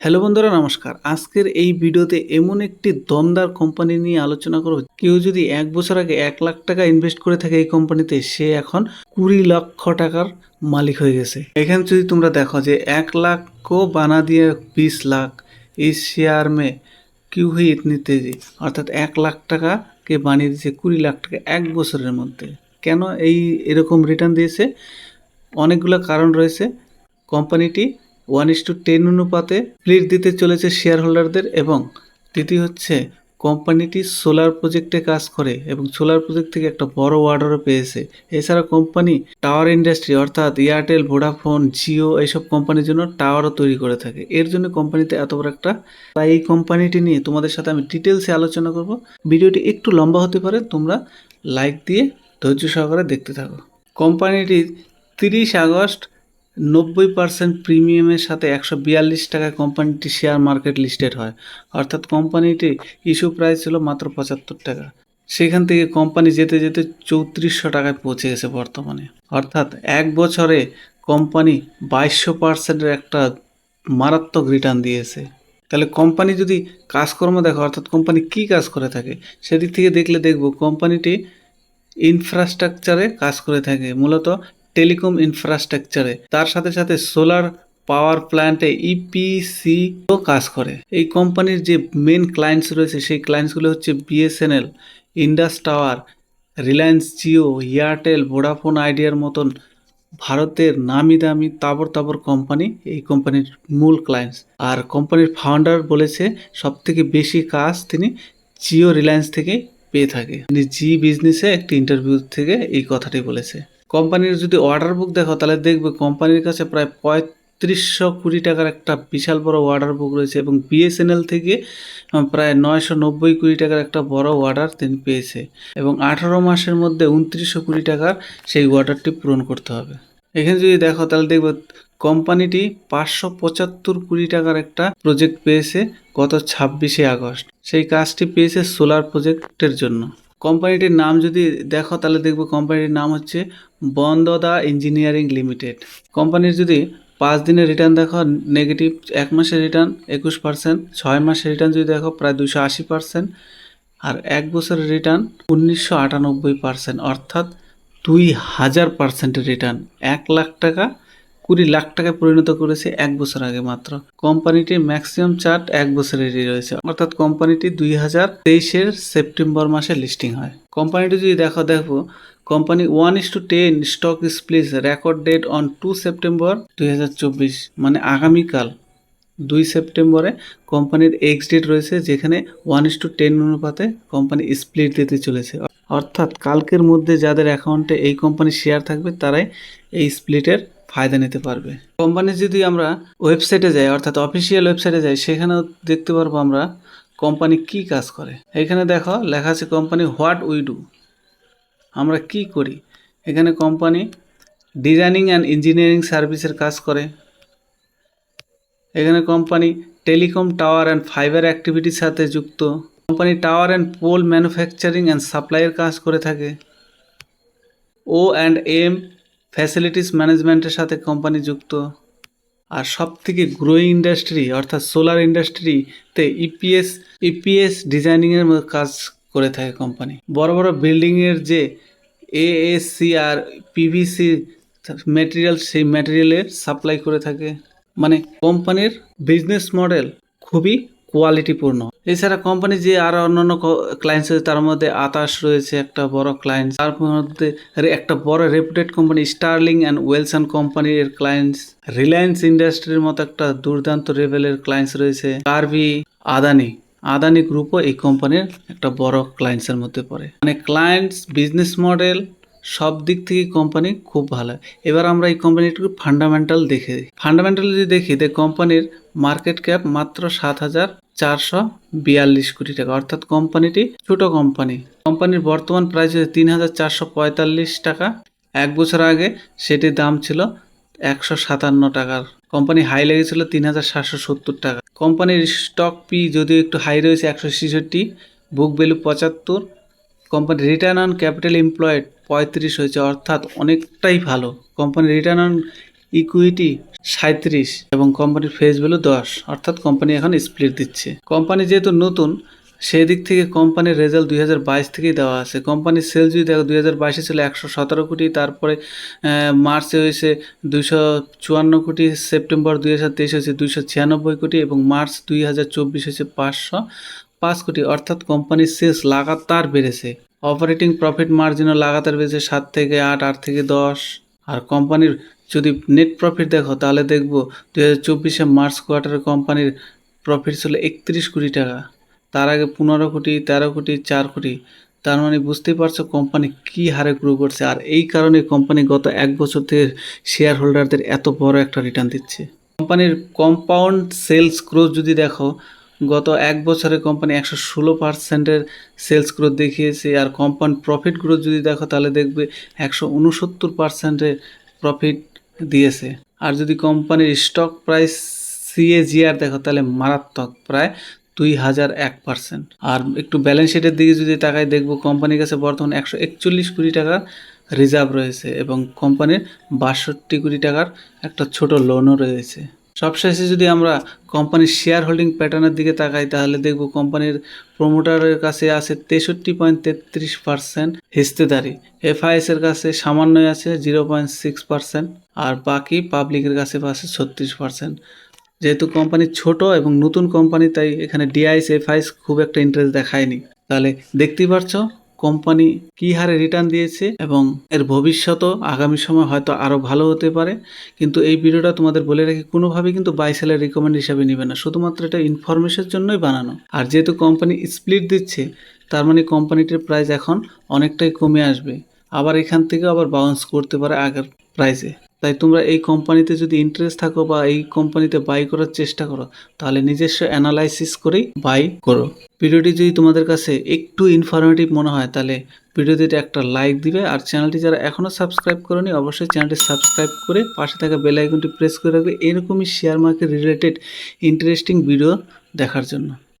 Hello বন্ধুরা, নমস্কার। আজকের এই ভিডিওতে এমন একটি দমদার কোম্পানি নিয়ে আলোচনা করব। কেউ যদি এক বছর আগে এক লাখ টাকা ইনভেস্ট করে থাকে এই কোম্পানিতে, সে এখন কুড়ি লক্ষ টাকার মালিক হয়ে গেছে। এখানে যদি তোমরা দেখো যে এক লাখ কো বানা দিয়ে বিশ লাখ এই শেয়ার মে কিউ হুই ইতনি তেজি। অর্থাৎ এক লাখ টাকাকে বানিয়ে দিয়েছে কুড়ি লাখ টাকা এক বছরের মধ্যে। কেন এই এরকম রিটার্ন দিয়েছে? অনেকগুলো কারণ রয়েছে। কোম্পানিটি ওয়ান ইস টু টেন অনুপাতে স্প্লিট দিতে চলেছে শেয়ার হোল্ডারদের এবং দ্বিতীয় হচ্ছে কোম্পানিটি সোলার প্রজেক্টে কাজ করে এবং সোলার প্রজেক্ট থেকে একটা বড় অর্ডারও পেয়েছে। এছাড়া কোম্পানি টাওয়ার ইন্ডাস্ট্রি অর্থাৎ এয়ারটেল, ভোডাফোন, জিও এইসব কোম্পানির জন্য টাওয়ারও তৈরি করে থাকে। এর জন্য কোম্পানিতে এত বড় একটা তাই এই কোম্পানিটি নিয়ে তোমাদের সাথে আমি ডিটেলসে আলোচনা করব। ভিডিওটি একটু লম্বা হতে পারে, তোমরা লাইক দিয়ে ধৈর্য সহকারে দেখতে থাকো। কোম্পানিটি তিরিশ আগস্ট নব্বই পার্সেন্ট প্রিমিয়ামের সাথে একশো বিয়াল্লিশ টাকায় কোম্পানিটি শেয়ার মার্কেট লিস্টেড হয়। অর্থাৎ কোম্পানিটি ইস্যু প্রাইস ছিল মাত্র পঁচাত্তর টাকা। সেখান থেকে কোম্পানি যেতে যেতে চৌত্রিশশো টাকায় পৌঁছে গেছে বর্তমানে। অর্থাৎ এক বছরে কোম্পানি বাইশশো পার্সেন্টের একটা মারাত্মক রিটার্ন দিয়েছে। তাহলে কোম্পানি যদি কাজকর্ম দেখো, অর্থাৎ কোম্পানি কী কাজ করে থাকে, সেদিক থেকে দেখলে দেখব কোম্পানিটি ইনফ্রাস্ট্রাকচারে কাজ করে থাকে। মূলত টেলিকম ইনফ্রাস্ট্রাকচারে। তার সাথে সাথে সোলার পাওয়ার প্ল্যান্টে ইপিসি ও কাজ করে। এই কোম্পানির যে মেন ক্লায়েন্টস রয়েছে, সেই ক্লায়েন্টসগুলো হচ্ছে BSNL Indus tower Reliance Jio Airtel Vodafone আইডিয়ার মতন ভারতের নামি দামি তাবর তাবর কোম্পানি এই কোম্পানির মূল ক্লায়েন্টস আর কোম্পানির ফাউন্ডার বলেছে সব থেকে বেশি কাজ তিনি জিও রিলায়েন্স থেকে পেয়ে থাকে। তিনি জি বিজনেসে একটি ইন্টারভিউ থেকে এই কথাটি বলেছে। কোম্পানির যদি অর্ডার বুক দেখো, তাহলে দেখবে কোম্পানির কাছে প্রায় পঁয়ত্রিশশো কোটি টাকার একটা বিশাল বড় অর্ডার বুক রয়েছে এবং বিএসএনএল থেকে প্রায় নয়শো নব্বই কোটি টাকার একটা বড় অর্ডার তিনি পেয়েছে। এবং আঠারো মাসের মধ্যে উনত্রিশশো কোটি টাকার সেই অর্ডারটি পূরণ করতে হবে। এখানে যদি দেখো, তাহলে দেখবে কোম্পানিটি পাঁচশো পঁচাত্তর কোটি টাকার একটা প্রজেক্ট পেয়েছে গত ছাব্বিশে আগস্ট। সেই কাজটি পেয়েছে সোলার প্রজেক্টের জন্য। কোম্পানিটির নাম যদি দেখো, তাহলে দেখবে কোম্পানিটির নাম হচ্ছে বন্দদা ইঞ্জিনিয়ারিং লিমিটেড। কোম্পানির যদি পাঁচ দিনের রিটার্ন দেখো নেগেটিভ এক মাসের রিটার্ন একুশ পার্সেন্ট ছয় মাসের রিটার্ন যদি দেখো, প্রায় দুশো আশি পার্সেন্ট আর এক বছরের রিটার্ন উনিশশো আটানব্বই পার্সেন্ট অর্থাৎ দুই হাজার পার্সেন্টের রিটার্ন এক লাখ টাকা কুড়ি লাখ টাকায় পরিণত করেছে এক বছর আগে মাত্র। কোম্পানিটির ম্যাক্সিমাম চার্ট এক বছরেরই রয়েছে। অর্থাৎ কোম্পানিটি দুই হাজার তেইশের সেপ্টেম্বর মাসে লিস্টিং হয়। কোম্পানিটি যদি দেখো দেখো, company one is to ten stock split record date on two September দুই হাজার চব্বিশ মানে আগামীকাল দুই সেপ্টেম্বরে কোম্পানির এক্স ডেট রয়েছে, যেখানে ওয়ান ইস টু টেন অনুপাতে কোম্পানি স্প্লিট দিতে চলেছে। অর্থাৎ কালকের মধ্যে যাদের অ্যাকাউন্টে এই কোম্পানির শেয়ার থাকবে, তারাই এই স্প্লিটের ফায়দা নিতে পারবে। কোম্পানি যদি আমরা ওয়েবসাইটে যাই, অর্থাৎ অফিসিয়াল ওয়েবসাইটে যাই, সেখানেও দেখতে পারব আমরা কোম্পানি কি কাজ করে। এখানে দেখো, লেখা আছে কোম্পানি হোয়াট উই ডু। আমরা কি করি? এখানে কোম্পানি ডিজাইনিং অ্যান্ড ইঞ্জিনিয়ারিং সার্ভিসের কাজ করে। এখানে company telecom tower and fibre অ্যাক্টিভিটির সাথে যুক্ত। Company tower and pole manufacturing and সাপ্লাইয়ের কাজ করে থাকে। ও অ্যান্ড এম ফ্যাসিলিটিস ম্যানেজমেন্টের সাথে কোম্পানি যুক্ত। আর সব থেকে গ্রোয়িং ইন্ডাস্ট্রি অর্থাৎ সোলার ইন্ডাস্ট্রিতে ইপিএস ইপিএস ডিজাইনিংয়ের কাজ করে থাকে কোম্পানি বড় বড় বিল্ডিংয়ের যে এএসসি আর পিভিসি ম্যাটেরিয়াল সেই ম্যাটেরিয়ালের সাপ্লাই করে থাকে। মানে কোম্পানির বিজনেস মডেল খুবই কোয়ালিটিপূর্ণ এছাড়া কোম্পানি যে আরও অন্যান্য ক্লায়েন্টস রয়েছে, তার মধ্যে আতাশ রয়েছে, একটা বড় ক্লায়েন্ট তার মধ্যে একটা বড় reputed company Sterling and Wilson কোম্পানির ক্লায়েন্টস রিলায়েন্স ইন্ডাস্ট্রির মতো একটা দুর্দান্ত লেভেলের ক্লায়েন্টস রয়েছে। কার্ভি আদানি আদানি গ্রুপও এই কোম্পানির একটা বড় ক্লায়েন্টসের মধ্যে পড়ে। মানে ক্লায়েন্টস বিজনেস মডেল সব দিক থেকে কোম্পানি খুব ভালো। এবার আমরা এই কোম্পানিটির ফান্ডামেন্টাল দেখে ফান্ডামেন্টাল যদি দেখি যে কোম্পানির মার্কেট ক্যাপ মাত্র সাত হাজার চারশো বিয়াল্লিশ কোটি টাকা। অর্থাৎ কোম্পানিটি ছোট কোম্পানি। কোম্পানির বর্তমান প্রাইস হচ্ছে তিন হাজার চারশো পঁয়তাল্লিশ টাকা। এক বছর আগে সেটির দাম ছিল একশো সাতান্ন টাকার। কোম্পানি হাই লেগেছিল তিন হাজার সাতশো সত্তর টাকা। কোম্পানির স্টক পি যদিও একটু হাই রয়েছে একশো ছেষট্টি বুক ভ্যালু পঁচাত্তর। কোম্পানির রিটার্ন অন ক্যাপিটাল এমপ্লয়েড পঁয়ত্রিশ হয়েছে, অর্থাৎ অনেকটাই ভালো। কোম্পানির রিটার্ন অন ইকুইটি সাঁত্রিশ এবং কোম্পানির ফেস ভ্যালু দশ। অর্থাৎ কোম্পানি এখন স্প্লিট দিচ্ছে। কোম্পানি যেহেতু নতুন সেই দিক থেকে কোম্পানির রেজাল্ট দুই হাজার বাইশ থেকেই দেওয়া আছে। কোম্পানির সেল যদি দেখো, দুই হাজার বাইশে ছিল একশো সতেরো কোটি, তারপরে মার্চে হয়েছে দুইশো চুয়ান্ন কোটি, সেপ্টেম্বর দুই হাজার তেইশ হয়েছে দুইশো ছিয়ানব্বই কোটি এবং মার্চ দুই হাজার চব্বিশ হয়েছে পাঁচশো পাঁচ কোটি। অর্থাৎ কোম্পানির সেলস লাগাতার বেড়েছে। অপারেটিং প্রফিট মার্জিনও লাগাতার বেড়েছে সাত থেকে আট আট থেকে দশ। আর কোম্পানির যদি নেট প্রফিট দেখো, তাহলে দেখব দু হাজার চব্বিশে মার্চ কোয়ার্টারে কোম্পানির প্রফিট ছিল একত্রিশ কোটি টাকা। তার আগে পনেরো কোটি, তেরো কোটি, চার কোটি। তার মানে বুঝতেই পারছ কোম্পানি কি হারে গ্রো করছে। আর এই কারণে কোম্পানি গত এক বছর থেকে শেয়ার হোল্ডারদের এত বড় একটা রিটার্ন দিচ্ছে। কোম্পানির কম্পাউন্ড সেলস গ্রোথ যদি দেখো, গত এক বছরে কোম্পানি একশো ষোলো পার্সেন্টের সেলস গ্রোথ দেখিয়েছে। আর কম্পাউন্ড প্রফিট গ্রোথ যদি দেখো, তাহলে দেখবে একশো উনসত্তর পার্সেন্টের প্রফিট দিয়েছে। আর যদি কোম্পানির স্টক প্রাইস সিএজিআর দেখো, তাহলে মারাত্মক, প্রায় দুই হাজার এক পার্সেন্ট আর একটু ব্যালেন্স শিটের দিকে যদি তাকাই, দেখব কোম্পানির কাছে বর্তমানে একশো একচল্লিশ কোটি টাকার রিজার্ভ রয়েছে এবং কোম্পানির বাষট্টি কোটি টাকার একটা ছোট লোনও রয়েছে। সবশেষে যদি আমরা কোম্পানির শেয়ার হোল্ডিং প্যাটার্নের দিকে তাকাই, তাহলে দেখব কোম্পানির প্রমোটারের কাছে আছে তেষট্টি পয়েন্ট তেত্রিশ পার্সেন্ট হিস্সেদারি এফআইএস এর কাছে সামান্যই আছে জিরো পয়েন্ট সিক্স পার্সেন্ট আর বাকি পাবলিকের কাছে আছে ছত্রিশ পার্সেন্ট। যেহেতু কোম্পানি ছোট এবং নতুন কোম্পানি, তাই এখানে ডিআইস এফআইএস খুব একটা ইন্টারেস্ট দেখায়নি। তাহলে দেখতেই পারছ কোম্পানি কি হারে রিটার্ন দিয়েছে এবং এর ভবিষ্যতও আগামী সময় হয়তো আরও ভালো হতে পারে। কিন্তু এই ভিডিওটা তোমাদের বলে রাখি, কোনোভাবেই কিন্তু বাই সেলের রিকমেন্ড হিসাবে নেবে না। শুধুমাত্র এটা ইনফরমেশনের জন্যই বানানো। আর যেহেতু কোম্পানি স্প্লিট দিচ্ছে, তার মানে কোম্পানিটির প্রাইস এখন অনেকটাই কমে আসবে। আবার এখান থেকে আবার বাউন্স করতে পারে আগের প্রাইসে তাই তোমরা এই কোম্পানিতে যদি ইন্টারেস্ট থাকো বা এই কোম্পানিতে বাই করার চেষ্টা করো, তাহলে নিজস্ব অ্যানালাইসিস করেই বাই করো। ভিডিওটি যদি তোমাদের কাছে একটু ইনফরমেটিভ মনে হয়, তাহলে ভিডিওটিতে একটা লাইক দিবে। আর চ্যানেলটি যারা এখনও সাবস্ক্রাইব করনি, অবশ্যই চ্যানেলটি সাবস্ক্রাইব করে পাশে থাকা বেল আইকনটি প্রেস করে রাখবে, এরকমই share market related interesting video দেখার জন্য।